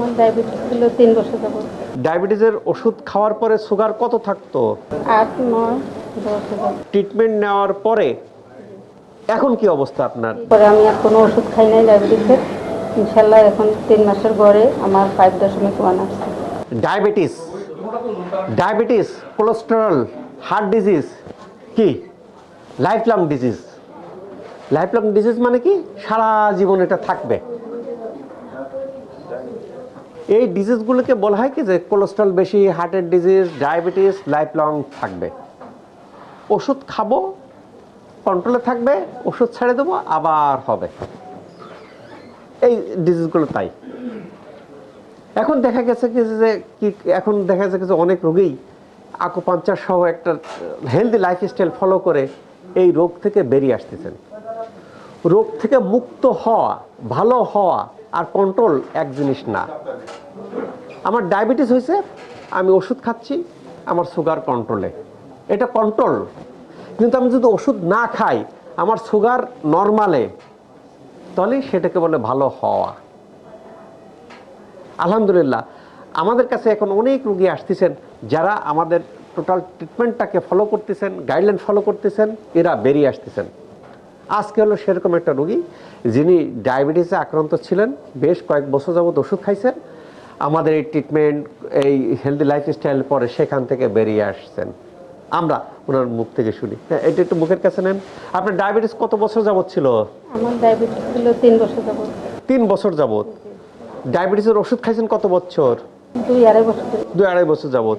আমার ডায়াবেটিস ছিল তিন বছর যাবত ডায়াবেটিসের ওষুধ খাওয়ার পরে সুগার কত থাকতো? আট নয় দশ ট্রিটমেন্ট নেওয়ার পরে এখন কি অবস্থা আপনার? পরে আমি আর কোনো ওষুধ খাই নাই ডায়াবেটিসের ইনশাল্লাহ এখন তিন মাসের গড়ে আমার ফাইভ দশমিক ওয়ান আসছে diabetes diabetes cholesterol heart disease কি? Life long disease life long disease মানে কি? সারা জীবন এটা থাকবে। এই ডিজিজগুলোকে বলা হয় কি যে কোলেস্ট্রল বেশি হার্টের ডিজিজ ডায়াবেটিস লাইফ লং থাকবে। ওষুধ খাব কন্ট্রোলে থাকবে, ওষুধ ছেড়ে দেবো, আবার হবে। এই ডিজিজগুলো তাই। এখন দেখা গেছে কি যে, কি এখন দেখা যাচ্ছে যে অনেক রোগী আকুপাঞ্চার সহ একটা হেলদি লাইফস্টাইল ফলো করে এই রোগ থেকে বেরিয়ে আসতেছেন। রোগ থেকে মুক্ত হওয়া, ভালো হওয়া আর কন্ট্রোল এক জিনিস না। আমার ডায়াবেটিস হয়েছে, আমি ওষুধ খাচ্ছি আমার সুগার কন্ট্রোলে এটা কন্ট্রোল কিন্তু আমি যদি ওষুধ না খাই, আমার সুগার নর্মালে তাহলে সেটাকে বলে ভালো হওয়া। আলহামদুলিল্লাহ, আমাদের কাছে এখন অনেক রুগী আসতেছেন যারা আমাদের টোটাল ট্রিটমেন্টটাকে ফলো করতেছেন গাইডলাইন ফলো করতেছেন, এরা বেরিয়ে আসতেছেন। আজকে হলো সেরকম একটা রুগী যিনি ডায়াবেটিসে আক্রান্ত ছিলেন বেশ কয়েক বছর যাবত ওষুধ খাইছেন আমাদের এই ট্রিটমেন্ট এই হেলদি লাইফস্টাইল পরে সেখান থেকে বেরিয়ে আসছেন। আমরা ওনার মুখ থেকে শুনি। হ্যাঁ এটা একটু মুখের কাছে নেন। আপনার ডায়াবেটিস কত বছর যাবত ছিল? আমার ডায়াবেটিস ছিল তিন বছর যাবত তিন বছর যাবত ডায়াবেটিসের ওষুধ খাইছেন কত বছর? দুই আড়াই বছর। দুই আড়াই বছর যাবত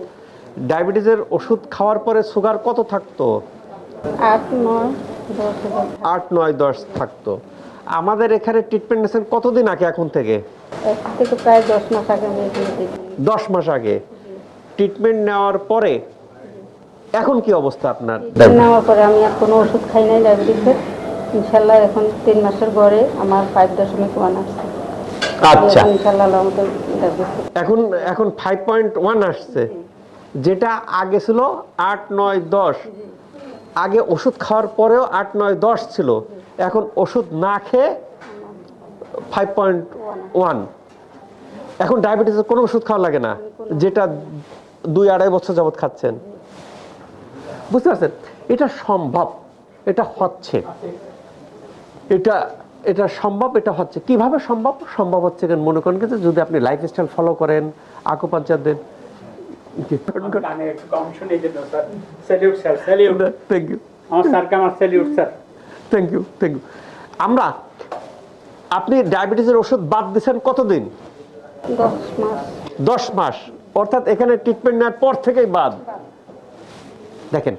ডায়াবেটিসের ওষুধ খাওয়ার পরে সুগার কত থাকতো? আট নয়। আট নয় দশ থাকতো। আমাদের এখানে ট্রিটমেন্ট নিয়েছেন কতদিন আগে এখন থেকে? প্রায় দশ মাস আগে দশ মাস আগে। ট্রিটমেন্ট নেওয়ার পরে এখন কি অবস্থা আপনার? নেওয়ার পরে আমি আর কোনো ওষুধ খাই নাই ডায়াবেটিসের ইনশাল্লাহ এখন তিন মাসের গড়ে আমার ফাইভ দশমিক ওয়ান আসছে। আচ্ছা। এখন এখন ফাইভ পয়েন্ট ওয়ান আসছে। যেটা আগে ছিল আট নয় দশ। আগে ওষুধ খাওয়ার পরেও আট, নয়, দশ ছিল। এখন ওষুধ না খেয়ে ফাইভ পয়েন্ট ওয়ান এখন ডায়াবেটিসের কোনো ওষুধ খাওয়া লাগে না, যেটা দুই, আড়াই বছর যাবৎ খাচ্ছেন। বুঝতে পারছেন? এটা সম্ভব, এটা হচ্ছে। এটা এটা সম্ভব, এটা হচ্ছে। কীভাবে সম্ভব? সম্ভব হচ্ছে মনে করেন কি যে যদি আপনি লাইফস্টাইল ফলো করেন আকুপাঞ্চার দেন আমার আপনি ডায়াবেটিসের ওষুধ বাদ দিয়েছেন কতদিন? দশ মাস। অর্থাৎ এখানে ট্রিটমেন্ট নেওয়ার পর থেকেই বাদ। দেখেন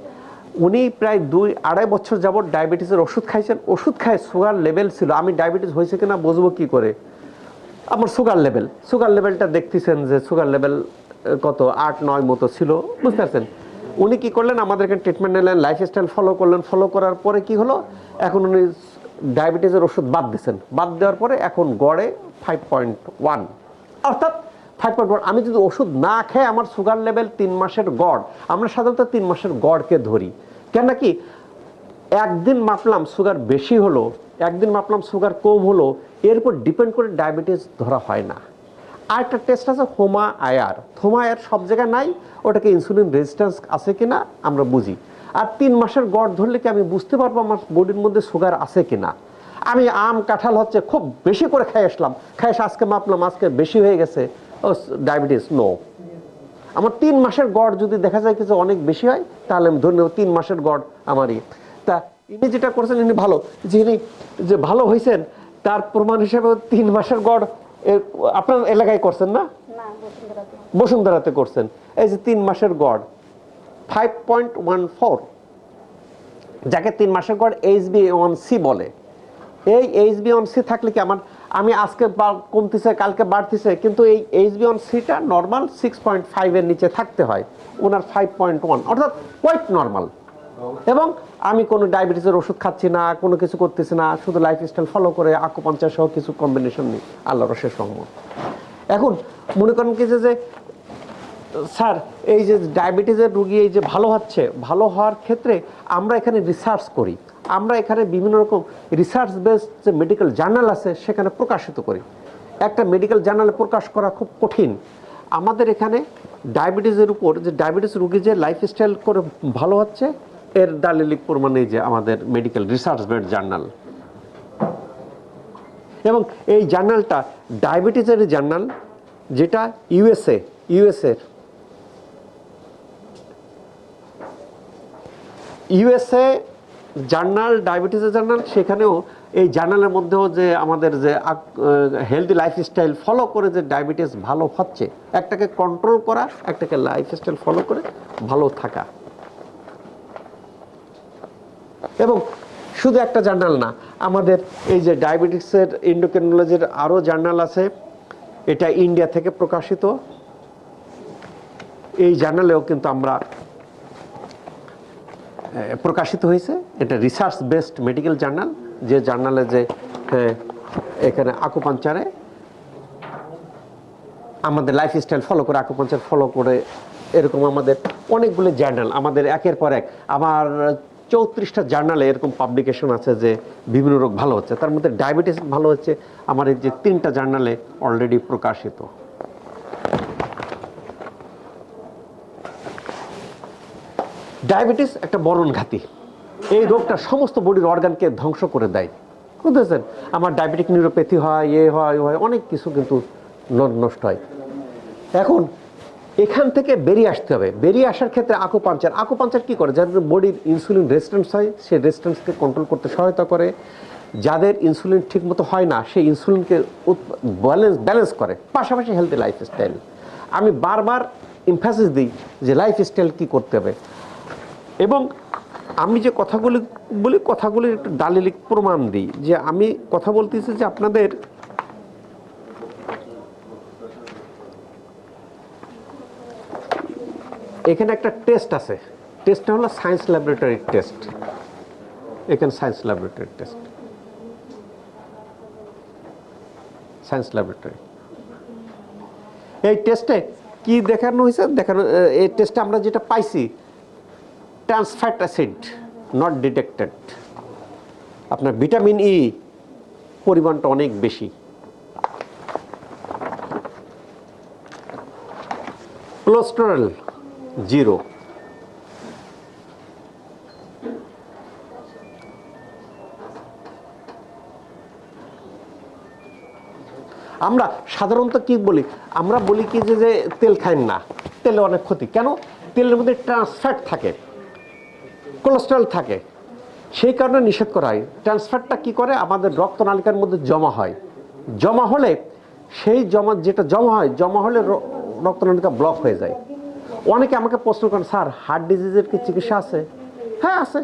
উনি প্রায় দুই আড়াই বছর যাবত ডায়াবেটিসের ওষুধ খাইছেন। ওষুধ খায় সুগার লেভেল ছিল। আমি ডায়াবেটিস হয়েছে কিনা বুঝব কি করে? আমার সুগার লেভেল সুগার লেভেলটা দেখতেছেন যে সুগার লেভেল কত? আট, নয় মতো ছিল। বুঝতে পারছেন? উনি কি করলেন? আমাদের এখানে ট্রিটমেন্ট নিলেন লাইফস্টাইল ফলো করলেন। ফলো করার পরে কি হলো? এখন উনি ডায়াবেটিসের ওষুধ বাদ দিয়েছেন। বাদ দেওয়ার পরে এখন গড়ে ফাইভ পয়েন্ট ওয়ান অর্থাৎ ফাইভ পয়েন্ট ওয়ান আমি যদি ওষুধ না খেয়ে আমার সুগার লেভেল তিন মাসের গড়, আমরা সাধারণত তিন মাসের গড়কে ধরি। কেন কি? একদিন মাপলাম সুগার বেশি হলো, একদিন মাপলাম সুগার কম হলো এর উপর ডিপেন্ড করে ডায়াবেটিস ধরা হয় না। আর একটা টেস্ট আছে হোমা আয়ার হোমা আয়ার সব জায়গায় নাই, ওটাকে ইনসুলিন রেজিস্ট্যান্স আছে কি না আমরা বুঝি। আর তিন মাসের গড় ধরলে কি আমি বুঝতে পারব আমার বডির মধ্যে সুগার আছে কি না আমি আম, কাঁঠাল হচ্ছে খুব বেশি করে খাই আসলাম। খাই আজকে মাপলাম আজকে বেশি হয়ে গেছে। ও ডায়াবেটিস নো আমার তিন মাসের গড় যদি দেখা যায় কিছু অনেক বেশি হয়, তাহলে আমি ধরে নেব তিন মাসের গড় আমারই। তা ইনি যেটা করছেন, ইনি ভালো। যে ইনি যে ভালো হয়েছেন তার প্রমাণ হিসেবে তিন মাসের গড় আপনার এলাকায় করছেন না? বসুন্ধরাতে। করছেন। এই যে তিন মাসের গড় ফাইভ পয়েন্ট ওয়ান ফোর যাকে তিন মাসের গড় এইচ বি ওয়ান সি বলে। এই এইচ বি ওয়ান সি থাকলে কি আমার আমি আজকে কমতেছে কালকে বাড়তেছে কিন্তু এই এইচ বি ওয়ান সিটা নর্মাল সিক্স পয়েন্ট ফাইভের নিচে থাকতে হয়। ওনার ফাইভ পয়েন্ট ওয়ান অর্থাৎ কোয়াইট নর্মাল এবং আমি কোনো ডায়াবেটিসের ওষুধ খাচ্ছি না, কোনো কিছু করতেছি না, শুধু লাইফস্টাইল ফলো করে আকুপাঞ্চার সহ কিছু কম্বিনেশন নিই। আল্লাহ রসের সহমত এখন মনে করেন কি যে যে, স্যার, এই যে ডায়াবেটিসের রুগী এই যে ভালো হচ্ছে, ভালো হওয়ার ক্ষেত্রে আমরা এখানে রিসার্চ করি। আমরা এখানে বিভিন্ন রকম রিসার্চ বেসড যে মেডিকেল জার্নাল আছে সেখানে প্রকাশিত করি। একটা মেডিকেল জার্নালে প্রকাশ করা খুব কঠিন। আমাদের এখানে ডায়াবেটিসের উপর, যে ডায়াবেটিস রুগী যে লাইফস্টাইল করে ভালো হচ্ছে এর দালিলিক প্রমাণ এই যে আমাদের মেডিকেল রিসার্চ বেড জার্নাল এবং এই জার্নালটা ডায়াবেটিসের জার্নাল যেটা ইউএসএ ইউএসএর ইউএসএ জার্নাল ডায়াবেটিসের জার্নাল সেখানেও এই জার্নালের মধ্যেও যে আমাদের যে হেলদি লাইফস্টাইল ফলো করে যে ডায়াবেটিস ভালো হচ্ছে, একটাকে কন্ট্রোল করা, একটাকে লাইফস্টাইল ফলো করে ভালো থাকা। এবং শুধু একটা জার্নাল না, আমাদের এই যে ডায়াবেটিক্সের ইন্ডোক্রিনোলজির আরও জার্নাল আছে, এটা ইন্ডিয়া থেকে প্রকাশিত। এই জার্নালেও কিন্তু আমরা প্রকাশিত হয়েছে। এটা রিসার্চ বেসড মেডিকেল জার্নাল, যে জার্নালে যে এখানে আকুপাঞ্চারে আমাদের লাইফস্টাইল ফলো করে, আকুপাঞ্চার ফলো করে, এরকম আমাদের অনেকগুলো জার্নাল, আমাদের একের পর এক। আমার চৌত্রিশটা জার্নালে এরকম পাবলিকেশন আছে যে বিভিন্ন রোগ ভালো হচ্ছে। তার মধ্যে ডায়াবেটিস ভালো হচ্ছে। আমার এই যে তিনটা জার্নালে অলরেডি প্রকাশিত। ডায়াবেটিস একটা মরণঘাতী এই রোগটা সমস্ত বডির অর্গানকে ধ্বংস করে দেয়। বুঝতেছেন আমার ডায়াবেটিক নিউরোপ্যাথি হয়, এ হয় হয়, অনেক কিছু কিন্তু নষ্ট হয়। এখন এখান থেকে বেরিয়ে আসতে হবে। বেরিয়ে আসার ক্ষেত্রে আকুপাঞ্চার আকুপাঞ্চার কী করে? যাদের বডির ইনসুলিন রেজিস্ট্যান্স হয়, সেই রেজিস্ট্যান্সকে কন্ট্রোল করতে সহায়তা করে। যাদের ইনসুলিন ঠিকমতো হয় না, সেই ইনসুলিনকে ব্যালেন্স ব্যালেন্স করে। পাশাপাশি হেলদি লাইফস্টাইল আমি বারবার ইমফ্যাসিস দিই যে লাইফস্টাইল কী করতে হবে। এবং আমি যে কথাগুলি, বলি কথাগুলির একটু দালিলিক প্রমাণ দিই। যে আমি কথা বলতেছি যে আপনাদের এখানে একটা টেস্ট আছে। টেস্টটা হলো সায়েন্স ল্যাবরেটরি টেস্ট এখানে science laboratory test science laboratory এই টেস্টে কি দেখানো হয়েছে? দেখানো, এই টেস্টে আমরা যেটা পাইছি trans fat acid not detected আপনার ভিটামিন ই পরিমাণটা অনেক বেশি। Cholesterol zero. আমরা সাধারণত কি বলি? আমরা বলি কি যে যে তেল খাইন না। তেলে অনেক ক্ষতি। কেন? তেলের মধ্যে ট্রান্সফ্যাট থাকে। কোলেস্ট্রল থাকে। সেই কারণে নিষেধ করা হয়। ট্রান্সফ্যাটটা কি করে? আমাদের রক্তনালিকার মধ্যে জমা হয়। জমা হলে সেই জমা, যেটা জমা হয়, জমা হলে রক্তনালিকা ব্লক হয়ে যায়। অনেকে আমাকে প্রশ্ন করেন, স্যার হার্ট ডিজিজের কি চিকিৎসা আছে? হ্যাঁ আছে।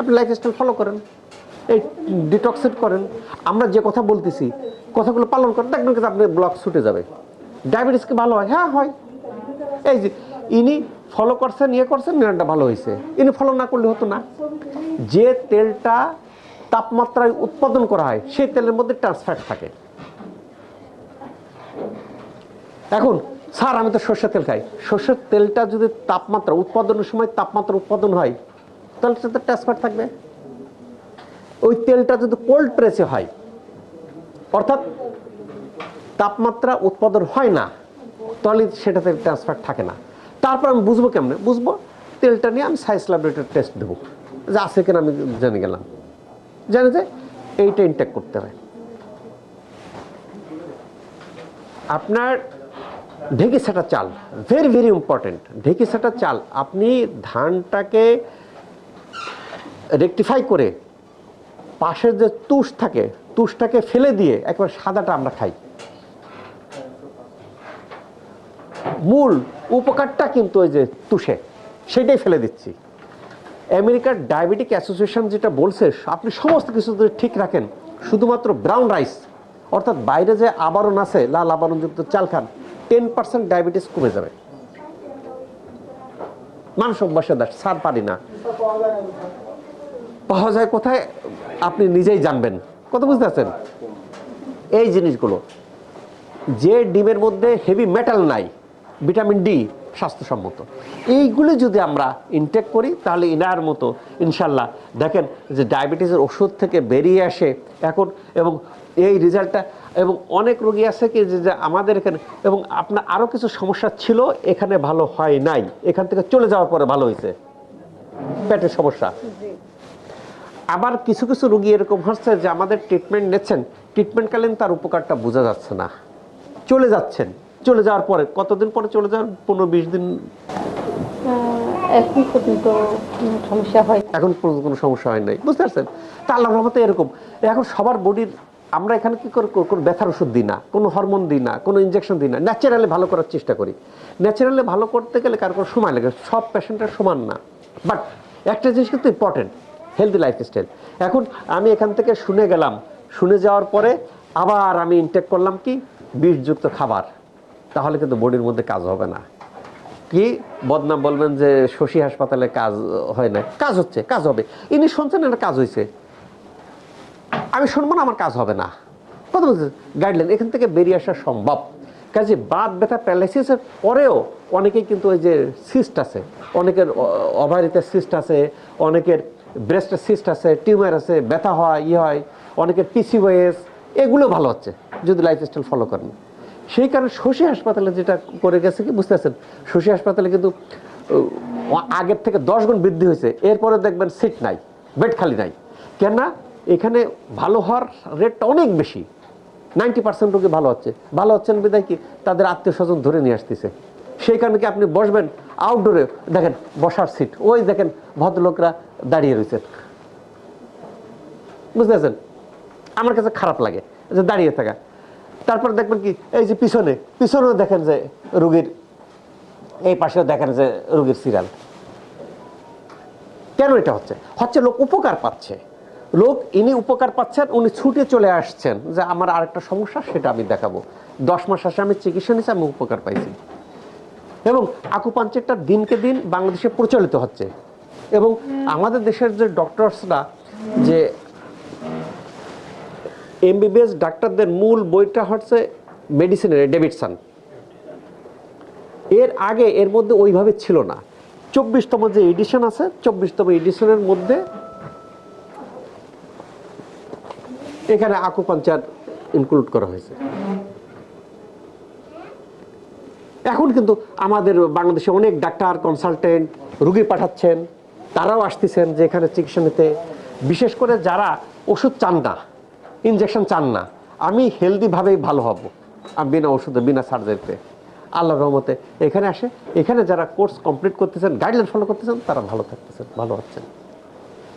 আপনি লাইফস্টাইল ফলো করেন, এই ডিটক্সিট করেন। আমরা যে কথা বলতেছি, কথাগুলো পালন করেন, দেখবেন কিন্তু আপনি ব্লক ছুটে যাবে। ডায়াবেটিস কি ভালো হয়? হ্যাঁ হয়। এই যে, ইনি ফলো করছেন ইয়ে করছেন, নিরানটা ভালো হয়েছে। ইনি ফলো না করলে হতো না। যে তেলটা তাপমাত্রায় উৎপাদন করা হয়, সেই তেলের মধ্যে ট্রান্সফ্যাট থাকে। এখন স্যার, আমি তো সর্ষের তেল খাই। সর্ষের তেলটা যদি তাপমাত্রা, উৎপাদনের সময় তাপমাত্রা উৎপাদন হয়, তাহলে সেটা ট্রান্সফ্যাট থাকবে। ওই তেলটা যদি কোল্ড প্রেসে হয়, অর্থাৎ তাপমাত্রা উৎপাদন হয় না, তাহলে সেটাতে ট্রান্সফার থাকে না। তারপর আমি বুঝব কেমনে? বুঝব, তেলটা নিয়ে আমি সাইন্স ল্যাবরেটরি টেস্ট দেবো। যে আছে কিনা আমি জেনে গেলাম। জানে যে এইটা ইনটেক করতে হবে আপনার ঢেকি সেটা চাল ভেরি ভেরি ইম্পর্টেন্ট ঢেকি সেটা চাল, আপনি ধানটাকে রেকটিফাই করে পাশের যে তুষ থাকে, তুষটাকে ফেলে দিয়ে একবার সাদাটা আমরা খাই। মূল উপকারটা কিন্তু ওই যে তুষে, সেটাই ফেলে দিচ্ছি। আমেরিকার ডায়াবেটিক অ্যাসোসিয়েশন যেটা বলছে, আপনি সমস্ত কিছু যদি ঠিক রাখেন, শুধুমাত্র ব্রাউন রাইস, অর্থাৎ বাইরে যে আবরণ আছে, লাল আবরণযুক্ত চাল খান টেন পার্সেন্ট ডায়াবেটিস কমে যাবে। মানুষ অভ্যাসে দাস সার পারি না। পাওয়া যায় কোথায়? আপনি নিজেই জানবেন। কত বুঝতে পারছেন? এই জিনিসগুলো, যে ডিমের মধ্যে হেভি মেটাল নাই ভিটামিন ডি স্বাস্থ্যসম্মত। এইগুলো যদি আমরা ইনটেক করি, তাহলে ইনার মতো, ইনশাল্লাহ। দেখেন যে ডায়াবেটিসের ওষুধ থেকে বেরিয়ে আসে এখন, এবং এই রেজাল্টটা এবং অনেক রোগী আছে কি যে আমাদের এখানে এবং আপনার আরও কিছু সমস্যা ছিল এখানে ভালো হয় নাই। এখান থেকে চলে যাওয়ার পরে ভালো হয়েছে। পেটের সমস্যা। আবার কিছু কিছু রোগী এরকম হচ্ছে যে আমাদের ট্রিটমেন্ট নিচ্ছেন ট্রিটমেন্টকালীন তার উপকারটা বোঝা যাচ্ছে না। চলে যাচ্ছেন। চলে যাওয়ার পরে কতদিন পরে চলে যান? পনেরো বিশ দিন? এখন পর্যন্ত সমস্যা হয় এখন পর্যন্ত কোনো সমস্যা হয় নাই। বুঝতে পারছেন? তা আল্লাহ রহমতে এরকম। এখন সবার বডির আমরা এখানে কি করে? কোনো ব্যথার ওষুধ দিই না, কোনো হরমোন দিই না, কোনো ইঞ্জেকশন দিই না। ন্যাচারালি ভালো করার চেষ্টা করি। ন্যাচারালি ভালো করতে গেলে কার কোনো সময় লাগে সব পেশেন্টের সমান না। বাট একটা জিনিস কিন্তু ইম্পর্টেন্ট হেলদি লাইফস্টাইল এখন আমি এখান থেকে শুনে গেলাম। শুনে যাওয়ার পরে আবার আমি ইনটেক করলাম কি? বিষযুক্ত খাবার। তাহলে কিন্তু বডির মধ্যে কাজ হবে না। কি? বদনাম বলবেন যে শশী হাসপাতালে কাজ হয় না। কাজ হচ্ছে, কাজ হবে। ইনি শুনছেন এটা কাজ হয়েছে আমি শুনব না, আমার কাজ হবে না। কত বলছে গাইডলাইন এখান থেকে বেরিয়ে আসা সম্ভব। কাজে বাদ ব্যথা প্যারালাইসিসের পরেও অনেকেই কিন্তু ওই যে সিস্ট আছে, অনেকের অভারিতে সিস্ট আছে, অনেকের ব্রেস্টের সিস্ট আছে টিউমার আছে, ব্যথা হয় ই হয়, অনেকের পিসিওএস এগুলো ভালো হচ্ছে, যদি লাইফস্টাইল ফলো করেন। সেই কারণে শশী হাসপাতালে যেটা করে গেছে কি, বুঝতে পারছেন? শশী হাসপাতালে কিন্তু আগের থেকে দশ গুণ বৃদ্ধি হয়েছে, এরপরে দেখবেন সিট নাই বেড খালি নাই। কেননা এখানে ভালো হওয়ার রেটটা অনেক বেশি। নাইনটি পার্সেন্ট রোগী ভালো হচ্ছে। ভালো হচ্ছেন বিদায় কি? তাদের আত্মীয় স্বজন ধরে নিয়ে আসতেছে। সেই কারণে কি আপনি বসবেন? আউটডোরে দেখেন, বসার সিট ওই দেখেন ভদ্রলোকরা দাঁড়িয়ে রয়েছেন। বুঝতে পারছেন আমার কাছে খারাপ লাগে যে দাঁড়িয়ে থাকা। তারপর দেখবেন কি, এই যে পিছনে, পিছনেও দেখেন যে রুগীর, এই পাশেও দেখেন যে রুগীর সিরিয়াল। কেন এটা হচ্ছে? হচ্ছে লোক উপকার পাচ্ছে। লোক ইনি উপকার পাচ্ছেন, উনি ছুটে চলে আসছেন যে আমার আরেকটা সমস্যা, সেটা আমি দেখাবো। দশ মাস আসে আমি চিকিৎসা নিচ্ছি আমি উপকার পাইছি। এবং আকুপাঞ্চারটা দিনকে দিন বাংলাদেশে প্রচলিত হচ্ছে। এবং আমাদের দেশের যে ডক্টরসরা, যে এমবিবিএস ডাক্তারদের মূল বইটা হচ্ছে মেডিসিনের, ডেভিডসন। এর আগে এর মধ্যে ওইভাবে ছিল না। চব্বিশতম যে এডিশন আছে, চব্বিশতম এডিশনের মধ্যে এখানে আকু আকুপাঞ্চার ইনক্লুড করা হয়েছে। এখন কিন্তু আমাদের বাংলাদেশে অনেক ডাক্তার কনসালটেন্ট রুগী পাঠাচ্ছেন, তারাও আসতেছেন যে এখানে চিকিৎসা নিতে। বিশেষ করে যারা ওষুধ চান না ইনজেকশন চান না, আমি হেলদিভাবেই ভালো হব। আমি বিনা ওষুধে, বিনা সার্জারিতে আল্লাহ রহমতে এখানে আসে। এখানে যারা কোর্স কমপ্লিট করতেছেন গাইডলাইন ফলো করতেছেন, তারা ভালো থাকতেছেন, ভালো হচ্ছেন।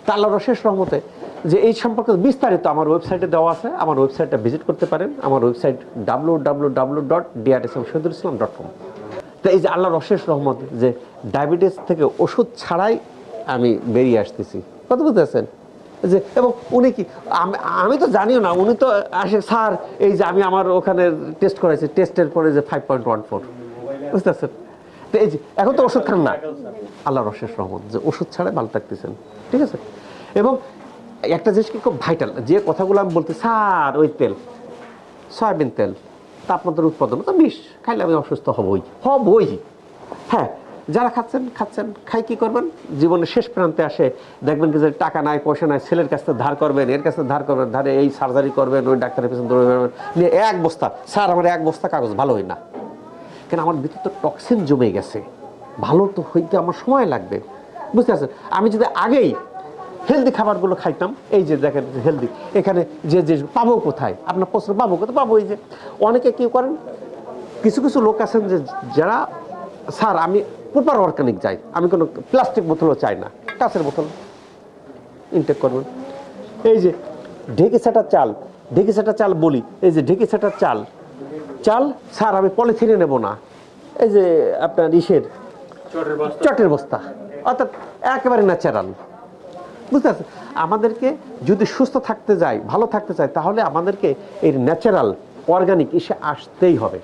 তা আল্লাহর অশেষ রহমতে যে এই সম্পর্কে বিস্তারিত আমার ওয়েবসাইটে দেওয়া আছে। আমার ওয়েবসাইটটা ভিজিট করতে পারেন। আমার website W W W dot DRSM Shahidul Islam dot com তো এই যে আল্লাহর অশেষ রহমত যে ডায়াবেটিস থেকে ওষুধ ছাড়াই আমি বেরিয়ে আসতেছি। কত বুঝতে পারছেন যে এবং উনি কি, আমি- আমি তো জানিও না, উনি তো আসে, স্যার, এই যে আমি আমার ওখানে টেস্ট করেছি টেস্টের পরে যে ফাইভ পয়েন্ট ওয়ান ফোর বুঝতে পারছেন এই যে, এখন তো ওষুধ খান না। আল্লাহর অশেষ রহমত, যে ওষুধ ছাড়া ভালো থাকতেছেন, ঠিক আছে? এবং একটা জিনিস কি খুব ভাইটাল যে কথাগুলো আমি বলতে, স্যার, ওই তেল, সয়াবিন তেল, তাপমাত্রার উৎপাদন, তো বিষ, খাইলে আমি অসুস্থ হবই হবই। হ্যাঁ যারা খাচ্ছেন খাচ্ছেন, খাই কি করবেন? জীবনের শেষ প্রান্তে আসে, দেখবেন কি যে টাকা নাই, পয়সা নাই, ছেলের কাছ থেকে ধার করবেন, এর কাছে ধার করবেন, ধারে এই সার্জারি করবেন, ওই ডাক্তারের পেছনে দৌড়ে এক বস্তা, স্যার, আমার এক বস্তা কাগজ ভালো হয় না। কেন আমার ভিতরে তো টক্সিন জমে গেছে? ভালো তো হইতে আমার সময় লাগবে। বুঝতে পারছেন? আমি যদি আগেই হেলদি খাবারগুলো খাইতাম, এই যে দেখেন হেলদি এখানে যে যে পাবো কোথায়? আপনার প্রশ্ন, পাবো কোথায়? পাবো এই যে। অনেকে কি করেন? কিছু কিছু লোক আছেন যে, যারা, স্যার, আমি প্রপার অর্গানিক যাই। আমি কোনো প্লাস্টিক বোতলও চাই না। কাঁচের বোতল ইনটেক করবেন। এই যে ঢেকে সেটার চাল ঢেকে সেটার চাল বলি, এই যে ঢেকে সেটার চাল চাল স্যার আমি পলিথিনে নেব না। এই যে আপনার ইসের চটের বস্তা। অর্থাৎ একেবারে ন্যাচারাল বুঝতে পারছেন? আমাদেরকে যদি সুস্থ থাকতে যাই ভালো থাকতে চাই তাহলে আমাদেরকে এই ন্যাচারাল অর্গানিক এসে আসতেই হবে।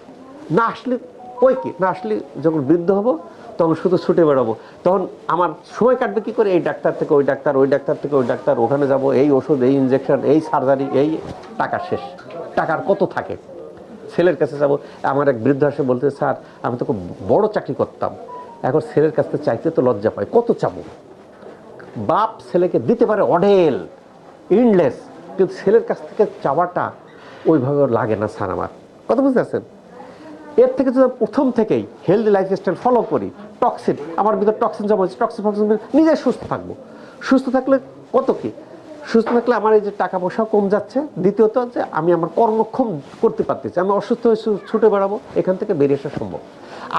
না আসলে ওই কি? না আসলে যখন বৃদ্ধ হব তখন শুধু ছুটে বেড়াবো। তখন আমার সময় কাটবে কি করে? এই ডাক্তার থেকে ওই ডাক্তার ওই ডাক্তার থেকে ওই ডাক্তার ওখানে যাব এই ওষুধ এই ইঞ্জেকশন এই সার্জারি এই টাকা শেষ। টাকার কত থাকে? ছেলের কাছে যাব। আমার এক বৃদ্ধ আসে বলতে, স্যার, আমি তো খুব বড় চাকরি করতাম। এখন ছেলের কাছ থেকে চাইতে তো লজ্জা পায় কত চাবো? বাপ ছেলেকে দিতে পারে অঢেল ইনলেস কিন্তু ছেলের কাছ থেকে চাওয়াটা ওইভাবে লাগে না, স্যার আমার। কথা বুঝতে পারছেন? এর থেকে যদি প্রথম থেকেই হেলদি লাইফস্টাইল ফলো করি টক্সিন আমার ভিতরে টক্সিন জমা হচ্ছে টক্সিন ফক্সিন নিজে সুস্থ থাকব। সুস্থ থাকলে কত কি? সুস্থ থাকলে আমার এই যে টাকা পয়সাও কম যাচ্ছে। দ্বিতীয়ত যে আমি আমার কর্মক্ষম করতে পারতেছি। আমি অসুস্থ হয়ে ছুটে বেড়াবো, এখান থেকে বেরিয়ে আসা সম্ভব।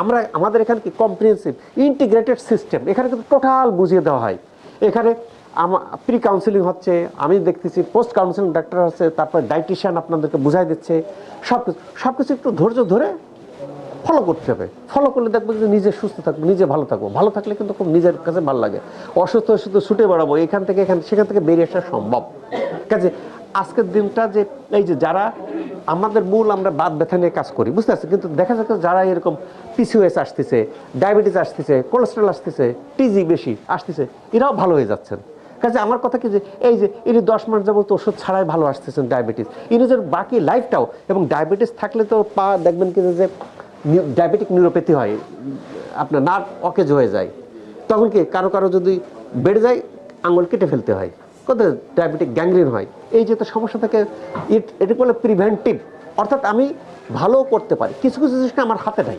আমরা, আমাদের এখানে কি কম্প্রিহেন্সিভ ইন্টিগ্রেটেড সিস্টেম এখানে কিন্তু টোটাল বুঝিয়ে দেওয়া হয়। এখানে আমার প্রি কাউন্সিলিং হচ্ছে, আমি দেখতেছি পোস্ট কাউন্সিলিং ডাক্তার আছে, তারপর ডাইটিশিয়ান আপনাদেরকে বুঝাই দিচ্ছে। সব কিছু সব কিছু একটু ধৈর্য ধরে ফলো করতে হবে। ফলো করলে দেখব যে নিজে সুস্থ থাকব, নিজে ভালো থাকব। ভালো থাকলে কিন্তু খুব নিজের কাছে ভালো লাগে। অসুস্থ অসুস্থ ছুটে বেড়াবো, এখান থেকে এখান, সেখান থেকে বেরিয়ে আসা সম্ভব। কাজে আজকের দিনটা যে, এই যে যারা আমাদের মূল আমরা বাদ ব্যথা নিয়ে কাজ করি, বুঝতে পারছি কিন্তু দেখা যাচ্ছে যারা এরকম পিসিওএস আসতেছে ডায়াবেটিস আসতেছে কোলেস্ট্রল আসতেছে টিজি বেশি আসতেছে, এরাও ভালো হয়ে যাচ্ছেন। কাজে আমার কথা কি যে, এই যে ইনি দশ মাস যাবত ওষুধ ছাড়াই ভালো আসতেছেন ডায়াবেটিস ইনি যে বাকি লাইফটাও এবং ডায়াবেটিস থাকলে তো পা, দেখবেন কি যে ডায়াবেটিক নিউরোপ্যাথি হয়, আপনার নার্ভ অকেজ হয়ে যায়, তখন কি কারও কারও যদি বেড়ে যায়, আঙুল কেটে ফেলতে হয়, কত ডায়াবেটিক গ্যাংগ্রিন হয়, এই যে তো সমস্যা থাকে ইট এটা বলে প্রিভেন্টিভ অর্থাৎ আমি ভালো করতে পারি, কিছু কিছু জিনিসটা আমার হাতে নাই,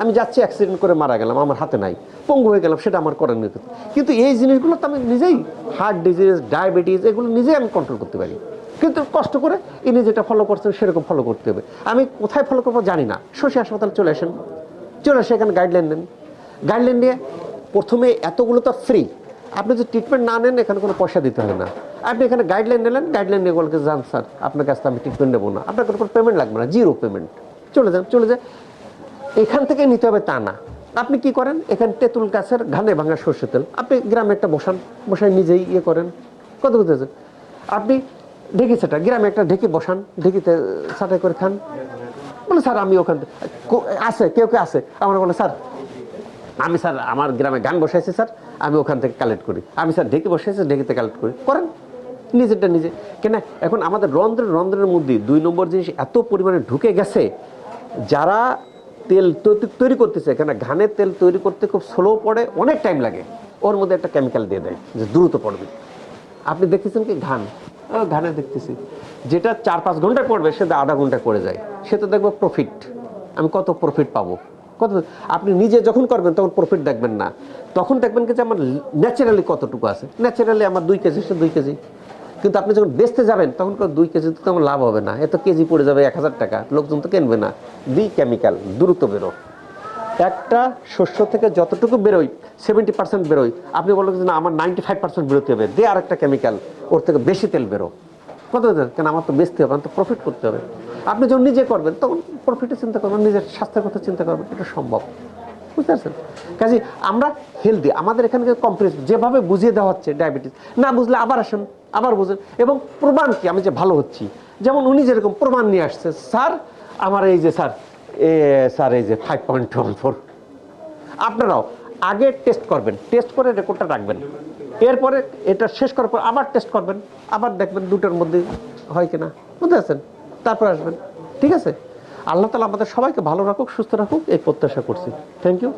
আমি যাচ্ছি অ্যাক্সিডেন্ট করে মারা গেলাম, আমার হাতে নাই, পঙ্গু হয়ে গেলাম, সেটা আমার নিতে কিন্তু এই জিনিসগুলো তো আমি নিজেই হার্ট ডিজিজ ডায়াবেটিস এগুলো নিজেই আমি কন্ট্রোল করতে পারি কিন্তু কষ্ট করে ইনি যেটা ফলো করছেন সেরকম ফলো করতে হবে। আমি কোথায় ফলো করব জানি না। শশী হাসপাতাল চলে আসেন। চলে আসে এখানে গাইডলাইন নেন। গাইডলাইন নিয়ে প্রথমে এতগুলো তো ফ্রি আপনি যদি ট্রিটমেন্ট না নেন, এখানে কোনো পয়সা দিতে হয় না। আপনি এখানে গাইডলাইন নিলেন গাইডলাইন নিয়ে বলকে যান স্যার, আপনার কাছ থেকে আমি ট্রিটমেন্ট নেব না। আপনার কোনো পেমেন্ট লাগবে না। জিরো পেমেন্ট চলে যান চলে যান। এখান থেকে নিতে হবে তা না। আপনি কি করেন? এখানে তেঁতুল গাছের ঘানে ভাঙা সর্ষে তেল। আপনি গ্রামে একটা বসান। বসায় নিজেই ইয়ে করেন। কত বুঝতেছেন আপনি ঢেকি সেটা, গ্রামে একটা ঢেকি বসান, ঢেকিতে সাটাই করে খান। বলে, স্যার, আমি ওখান আছে, কেউ কেউ আছে। আমরা বলে, স্যার, আমি, স্যার, আমার গ্রামে গান বসাইছি, স্যার, আমি ওখান থেকে কালেক্ট করি। আমি, স্যার, ঢেকে বসাইছি, ঢেকিতে কালেক্ট করি। করেন। নিজেরটা নিজে। কেন এখন আমাদের রন্ধ্রের রন্ধ্রের মধ্যে দুই নম্বর জিনিস এত পরিমাণে ঢুকে গেছে, যারা তেল তৈরি করতেছে। কেন ঘানের তেল তৈরি করতে খুব স্লো পড়ে, অনেক টাইম লাগে। ওর মধ্যে একটা কেমিক্যাল দিয়ে দেয়, যে দ্রুত পড়বে। আপনি দেখেছেন কি, ঘান? ঘানে দেখতেছি। যেটা চার পাঁচ ঘন্টায় পড়বে সেটা আধা ঘন্টায় করে যায়। সে তো দেখব প্রফিট আমি কত প্রফিট পাবো? কত? আপনি নিজে যখন করবেন, তখন প্রফিট দেখবেন না। তখন দেখবেন কি যে আমার ন্যাচারালি কতটুকু আছে? ন্যাচারালি আমার দুই কেজি, সে দুই কেজি। কিন্তু আপনি যখন বেচতে যাবেন, তখন দুই কেজি তো তেমন লাভ হবে না। এত কেজি পড়ে যাবে এক হাজার টাকা। লোকজন তো কিনবে না। দি কেমিক্যাল দ্রুত বেরো। একটা শস্য থেকে যতটুকু বেরোয় সেভেন্টি পার্সেন্ট বেরোয়। আপনি বলবেন যে না, আমার নাইনটি ফাইভ পার্সেন্ট বেরোতে হবে। দে আর একটা কেমিক্যাল ওর থেকে বেশি তেল বেরো। কত কেন আমার তো বেচতে হবে, আমার তো প্রফিট করতে হবে। আপনি যখন নিজে করবেন, তখন প্রফিটের চিন্তা করবেন, নিজের স্বাস্থ্যের কথা চিন্তা করবেন, এটা সম্ভব। বুঝতে পারছেন? কাজে আমরা হেলদি আমাদের এখানে কম্প্রেস যেভাবে বুঝিয়ে দেওয়া হচ্ছে ডায়াবেটিস না বুঝলে আবার আসেন, আবার বুঝেন। এবং প্রমাণ কি? আমি যে ভালো হচ্ছি। যেমন উনি যেরকম প্রমাণ নিয়ে আসছে, স্যার, আমার এই যে স্যার এ, স্যার, এই যে ফাইভ পয়েন্ট ওয়ান ফোর আপনারাও আগে টেস্ট করবেন। টেস্ট করে রেকর্ডটা রাখবেন। এরপরে এটা শেষ করার পর আবার টেস্ট করবেন। আবার দেখবেন দুটোর মধ্যে হয় কিনা। বুঝতে পারছেন? তারপর আসবেন। ঠিক আছে? আল্লাহ তালা আমাদের সবাইকে ভালো রাখুক, সুস্থ রাখুক, এই প্রত্যাশা করছি। Thank you